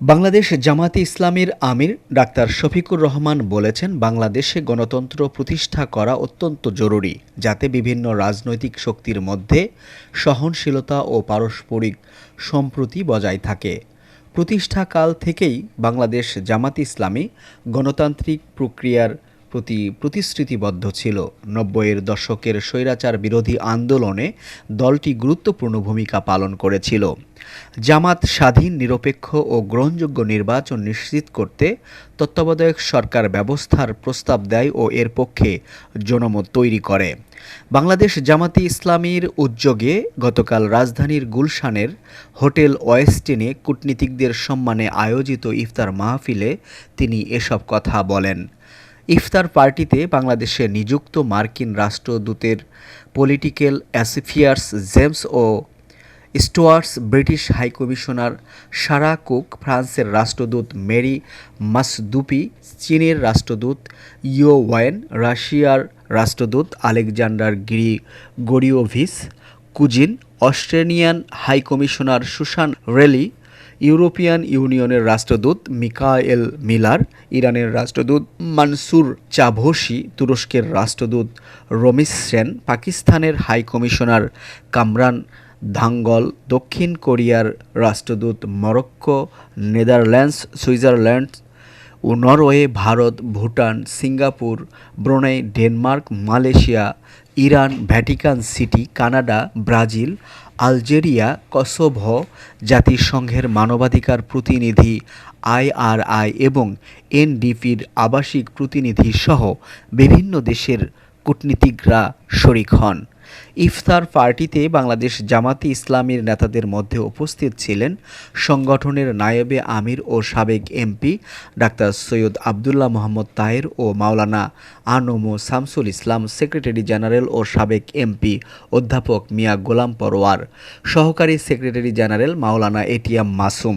বাংলাদেশ জামাতে ইসলামের আমির ডাক্তার শফিকুর রহমান বলেছেন, বাংলাদেশে গণতন্ত্র প্রতিষ্ঠা করা অত্যন্ত জরুরি, যাতে বিভিন্ন রাজনৈতিক শক্তির মধ্যে সহনশীলতা ও পারস্পরিক সম্প্রতি বজায় থাকে। প্রতিষ্ঠাকাল থেকেই বাংলাদেশ জামাতে ইসলামী গণতান্ত্রিক প্রক্রিয়ার প্রতি প্রতিশ্রুতিবদ্ধ ছিল। নব্বইয়ের দশকের স্বৈরাচার বিরোধী আন্দোলনে দলটি গুরুত্বপূর্ণ ভূমিকা পালন করেছিল। জামাত স্বাধীন, নিরপেক্ষ ও গ্রহণযোগ্য নির্বাচন নিশ্চিত করতে তত্ত্বাবধায়ক সরকার ব্যবস্থার প্রস্তাব দেয় ও এর পক্ষে জনমত তৈরি করে। বাংলাদেশ জামাতি ইসলামীর উদ্যোগে গতকাল রাজধানীর গুলশানের হোটেল ওয়েস্টিনে কূটনীতিকদের সম্মানে আয়োজিত ইফতার মাহফিলে তিনি এসব কথা বলেন। ইফতার পার্টিতে বাংলাদেশে নিযুক্ত মার্কিন রাষ্ট্রদূতের পলিটিক্যাল অ্যাসিফিয়ার্স জেমস ও Stowers British high commissioner Sarah Cook ফ্রান্সের রাষ্ট্রদূত মেরি মাসদুপি চীনের রাষ্ট্রদূত ইয়ো ওয়েন রাশিয়ার রাষ্ট্রদূত Alexander Grigoryevich Khozin, Australian high commissioner Susan Ryall European ইউনিয়নের রাষ্ট্রদূত মিকায়েল মিলার, ইরানের রাষ্ট্রদূত মানসুর চাভোসি তুরস্কের রাষ্ট্রদূত রমিস সেন, পাকিস্তানের হাই কমিশনার কামরান ধাঙ্গল দক্ষিণ কোরিয়ার রাষ্ট্রদূত মরক্কো, নেদারল্যান্ডস সুইজারল্যান্ড ও Norway, Bharat, Bhutan, Singapore, Brunei, Denmark, Malaysia, Iran, Vatican City, Canada, Brazil Algeria Kosovo জাতিসংঘের মানবাধিকার প্রতিনিধি আইআরআই এবং এনডিপির আবাসিক প্রতিনিধি সহ বিভিন্ন দেশের কূটনীতিকরা শরিক হন। ইফতার পার্টিতে বাংলাদেশ জামাতি ইসলামীর নেতাদের মধ্যে উপস্থিত ছিলেন সংগঠনের নায়েবে আমির ও সাবেক এমপি ডাক্তার সৈয়দ আবদুল্লাহ মোহাম্মদ তাহের ও মাওলানা আনমো শামসুল ইসলাম, সেক্রেটারি জেনারেল ও সাবেক এমপি অধ্যাপক মিয়া গোলাম পরোয়ার, সহকারী সেক্রেটারি জেনারেল মাওলানা এটিএম মাসুম,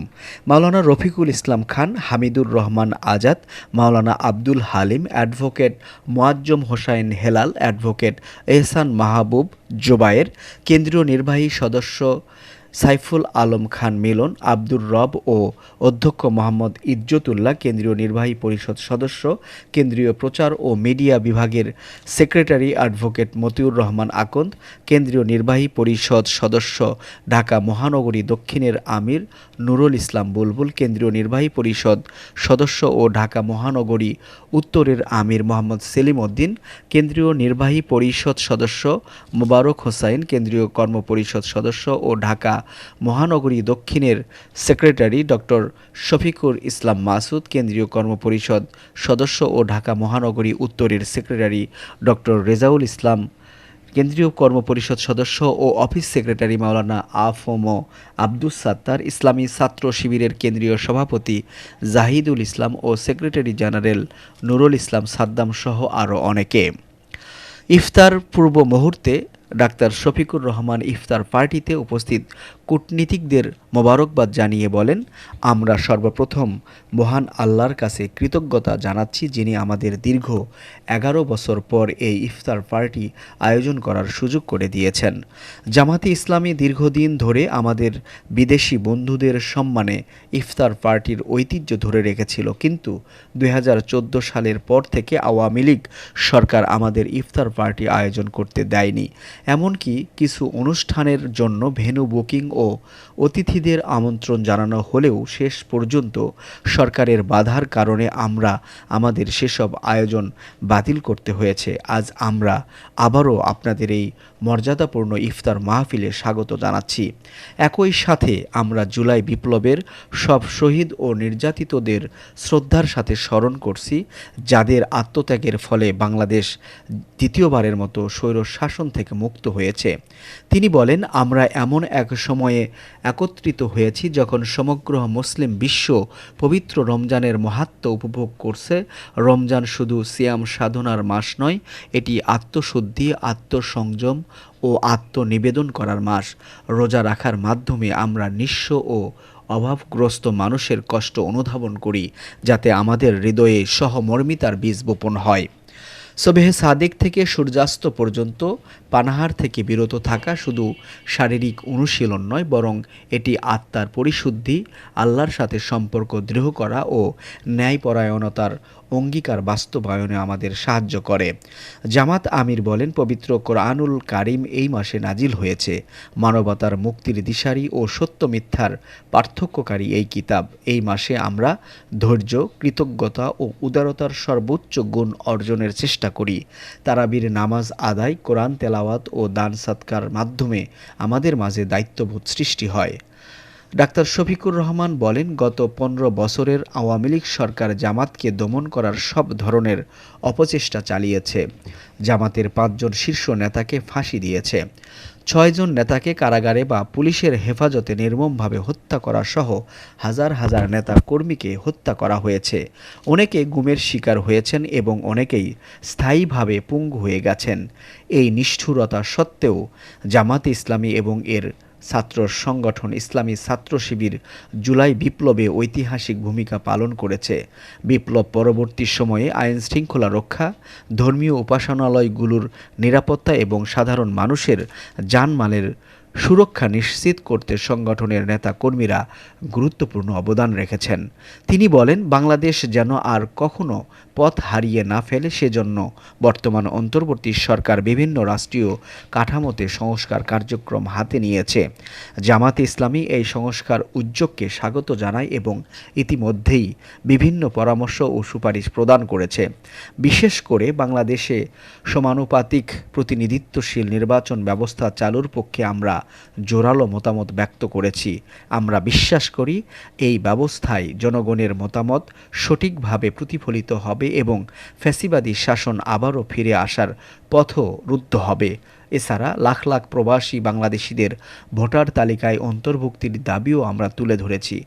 মাওলানা রফিকুল ইসলাম খান, হামিদুর রহমান আজাদ, মাওলানা আব্দুল হালিম অ্যাডভোকেট, মোয়াজ্জম হোসাইন হেলাল অ্যাডভোকেট, এহসান মাহবুব জোবায়ের কেন্দ্রীয় নির্বাহী সদস্য সাইফুল আলম খান মিলন, আব্দুর রব ও অধ্যক্ষ মোহাম্মদ ইজ্জতুল্লাহ কেন্দ্রীয় নির্বাহী পরিষদ সদস্য, কেন্দ্রীয় প্রচার ও মিডিয়া বিভাগের সেক্রেটারি অ্যাডভোকেট মতিউর রহমান আকন্দ, কেন্দ্রীয় নির্বাহী পরিষদ সদস্য ঢাকা মহানগরী দক্ষিণের আমির নুরুল ইসলাম বুলবুল, কেন্দ্রীয় নির্বাহী পরিষদ সদস্য ও ঢাকা মহানগরী উত্তরের আমির মোহাম্মদ সেলিম উদ্দিন, কেন্দ্রীয় নির্বাহী পরিষদ সদস্য মোবারক হোসাইন, কেন্দ্রীয় কর্মপরিষদ সদস্য ও ঢাকা মহানগরী দক্ষিণের সেক্রেটারি ডক্টর শফিকুর ইসলাম মাসুদ, কেন্দ্রীয় কর্মপরিষদ সদস্য ও ঢাকা মহানগরী উত্তরের সেক্রেটারি ডক্টর রেজাউল ইসলাম, কেন্দ্রীয় কর্মপরিষদ সদস্য ও অফিস সেক্রেটারি মাওলানা আফম আব্দুস সাত্তার, ইসলামী ছাত্র শিবিরের কেন্দ্রীয় সভাপতি জাহিদুল ইসলাম ও সেক্রেটারি জেনারেল নুরুল ইসলাম সাদ্দাম সহ আরও অনেকে। ইফতার পূর্ব মুহূর্তে ডাক্তার শফিকুর রহমান ইফতার পার্টিতে উপস্থিত। কূটনীতিকদের মোবারকবাদ জানিয়ে বলেন, আমরা সর্বপ্রথম মহান আল্লাহর কাছে কৃতজ্ঞতা জানাচ্ছি যিনি আমাদের দীর্ঘ এগারো বছর পর এই ইফতার পার্টি আয়োজন করার সুযোগ করে দিয়েছেন। জামাতি ইসলামী দীর্ঘদিন ধরে আমাদের বিদেশি বন্ধুদের সম্মানে ইফতার পার্টির ঐতিহ্য ধরে রেখেছিল। কিন্তু দু হাজার চোদ্দ সালের পর থেকে আওয়ামী লীগ সরকার আমাদের ইফতার পার্টি আয়োজন করতে দেয়নি। এমনকি কিছু অনুষ্ঠানের জন্য ভেন্যু বুকিং ও অতিথিদের আমন্ত্রণ জানানো হলেও শেষ পর্যন্ত সরকারের বাধার কারণে আমরা আমাদের সেসব আয়োজন বাতিল করতে হয়েছে। আজ আমরা আবারও আপনাদের এই মর্যাদাপূর্ণ ইফতার মাহফিলে স্বাগত জানাচ্ছি। একই সাথে আমরা জুলাই বিপ্লবের সব শহীদ ও নির্যাতিতদের শ্রদ্ধার সাথে স্মরণ করছি, যাদের আত্মত্যাগের ফলে বাংলাদেশ দ্বিতীয়বারের মতো স্বৈর শাসন থেকে মুক্ত হয়েছে। তিনি বলেন, আমরা এমন এক সময়ে একত্রিত হয়েছি যখন সমগ্র মুসলিম বিশ্ব পবিত্র রমজানের মাহাত্ম উপভোগ করছে। রমজান শুধু সিয়াম সাধনার মাস নয়, এটি আত্মশুদ্ধি, আত্মসংযম ও আত্মনিবেদন করার মাস। রোজা রাখার মাধ্যমে আমরা নিঃস্ব ও অভাবগ্রস্ত মানুষের কষ্ট অনুধাবন করি, যাতে আমাদের হৃদয়ে সহমর্মিতার বীজ বপন হয়। সবেহে সাদেক থেকে সূর্যাস্ত পর্যন্ত পানাহার থেকে বিরত থাকা শুধু শারীরিক অনুশীলন নয়, বরং এটি আত্মার পরিশুদ্ধি, আল্লাহর সাথে সম্পর্ক দৃঢ় করা ও ন্যায়পরায়ণতার অঙ্গীকার বাস্তবায়নে আমাদের সাহায্য করে। জামাত আমির বলেন, পবিত্র কোরআনুল কারিম এই মাসে নাজিল হয়েছে। মানবতার মুক্তির দিশারি ও সত্য মিথ্যার পার্থক্যকারী এই কিতাব। এই মাসে আমরা ধৈর্য, কৃতজ্ঞতা ও উদারতার সর্বোচ্চ গুণ অর্জনের চেষ্টা করি। তারাবির নামাজ আদায়, কোরআন, তেলাওয়াত ও দান সৎকার মাধ্যমে আমাদের মাঝে দায়িত্ববোধ সৃষ্টি হয়। ডাক্তার শফিকুর রহমান বলেন, গত পনেরো বছরের আওয়ামী লীগ সরকার জামাতকে দমন করার সব ধরনের অপচেষ্টা চালিয়েছে। জামাতের পাঁচজন শীর্ষ নেতাকে ফাঁসি দিয়েছে। ছয়জন নেতাকে কারাগারে বা পুলিশের হেফাজতে নির্মমভাবে হত্যা করা সহ হাজার হাজার নেতা কর্মীকে হত্যা করা হয়েছে। অনেকে গুমের শিকার হয়েছেন এবং অনেকেই স্থায়ীভাবে পঙ্গু হয়ে গেছেন। এই নিষ্ঠুরতা সত্ত্বেও জামাত ইসলামী এবং এর ছাত্র সংগঠন ইসলামী ছাত্র শিবির জুলাই বিপ্লবে ঐতিহাসিক ভূমিকা পালন করেছে। বিপ্লব পরবর্তী সময়ে আইন শৃঙ্খলা রক্ষা, ধর্মীয় উপাসনালয়গুলোর নিরাপত্তা এবং সাধারণ মানুষের জানমালের সুরক্ষা নিশ্চিত করতে সংগঠনের নেতা কর্মীরা গুরুত্বপূর্ণ অবদান রেখেছেন। তিনি বলেন, বাংলাদেশ যেন আর কখনো পথ হারিয়ে না ফেলে, সেজন্য বর্তমান অন্তর্বর্তী সরকার বিভিন্ন রাষ্ট্রীয় কাঠামোতে সংস্কার কার্যক্রম হাতে নিয়েছে। জামাতে ইসলামী এই সংস্কার উদ্যোগকে স্বাগত জানায় এবং ইতিমধ্যেই বিভিন্ন পরামর্শ ও সুপারিশ প্রদান করেছে। বিশেষ করে বাংলাদেশে সমানুপাতিক প্রতিনিধিত্বশীল নির্বাচন ব্যবস্থা চালুর পক্ষে আমরা জোরালো মতামত ব্যক্ত করেছি। আমরা বিশ্বাস করি, এই ব্যবস্থায় জনগণের মতামত সঠিকভাবে প্রতিফলিত হবে এবং ফ্যাসিবাদী শাসন আবারও ফিরে আসার পথও রুদ্ধ হবে। এছাড়া লাখ লাখ প্রবাসী বাংলাদেশিদের ভোটার তালিকায় অন্তর্ভুক্তির দাবিও আমরা তুলে ধরেছি।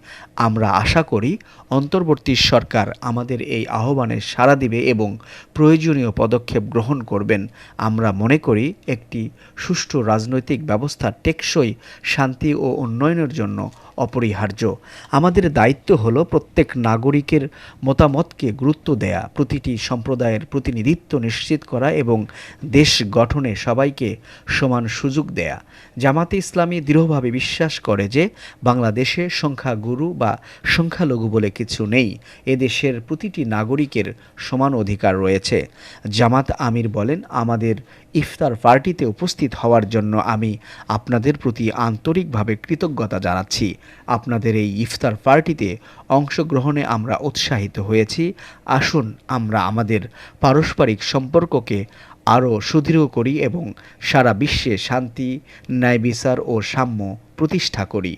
আমরা আশা করি অন্তর্বর্তী সরকার আমাদের এই আহ্বানে সাড়া দিবে এবং প্রয়োজনীয় পদক্ষেপ গ্রহণ করবেন। আমরা মনে করি একটি সুষ্ঠু রাজনৈতিক ব্যবস্থা টেকসই শান্তি ও উন্নয়নের জন্য অপরিহার্য। আমাদের দায়িত্ব হলো প্রত্যেক নাগরিকের মতামতকে গুরুত্ব দেয়া, প্রতিটি সম্প্রদায়ের প্রতিনিধিত্ব নিশ্চিত করা এবং দেশ গঠনে সবাইকে সমান সুযোগ দেয়া। জামাতে ইসলামী দৃঢ়ভাবে বিশ্বাস করে যে বাংলাদেশে সংখ্যাগুরু বা সংখ্যালঘু বলে কিছু নেই এদেশের প্রতিটি নাগরিকের সমান অধিকার রয়েছে। জামাত আমির বলেন, আমাদের ইফতার পার্টিতে উপস্থিত হওয়ার জন্য আমি আপনাদের প্রতি আন্তরিকভাবে কৃতজ্ঞতা জানাচ্ছি। আপনাদের এই ইফতার পার্টিতে অংশগ্রহণে আমরা উৎসাহিত হয়েছি। আসুন আমরা আমাদের পারস্পরিক সম্পর্ককে আরও সুদৃঢ় করি এবং সারা বিশ্বে শান্তি, ন্যায় বিচার ও সাম্য প্রতিষ্ঠা করি।